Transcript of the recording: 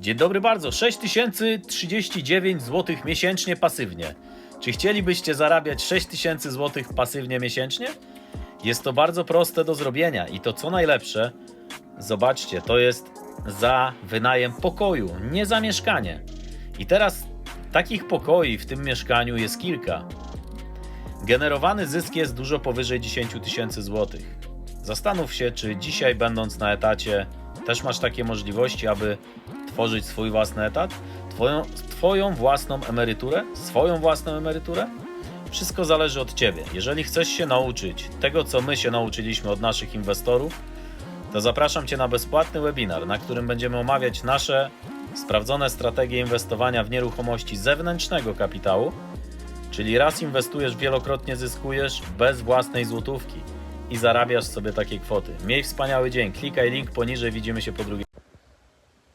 Dzień dobry bardzo. 6039 zł miesięcznie pasywnie. Czy chcielibyście zarabiać 6000 zł pasywnie miesięcznie? Jest to bardzo proste do zrobienia i to co najlepsze, zobaczcie, to jest za wynajem pokoju, nie za mieszkanie. I teraz takich pokoi w tym mieszkaniu jest kilka. Generowany zysk jest dużo powyżej 10 tysięcy złotych. Zastanów się, czy dzisiaj, będąc na etacie, też masz takie możliwości, aby tworzyć swój własny etat, twoją, twoją własną emeryturę, swoją własną emeryturę. Wszystko zależy od ciebie. Jeżeli chcesz się nauczyć tego, co my się nauczyliśmy od naszych inwestorów, to zapraszam Cię na bezpłatny webinar, na którym będziemy omawiać nasze sprawdzone strategie inwestowania w nieruchomości zewnętrznego kapitału, czyli raz inwestujesz, wielokrotnie zyskujesz bez własnej złotówki i zarabiasz sobie takie kwoty. Miej wspaniały dzień. Klikaj link poniżej, widzimy się po drugiej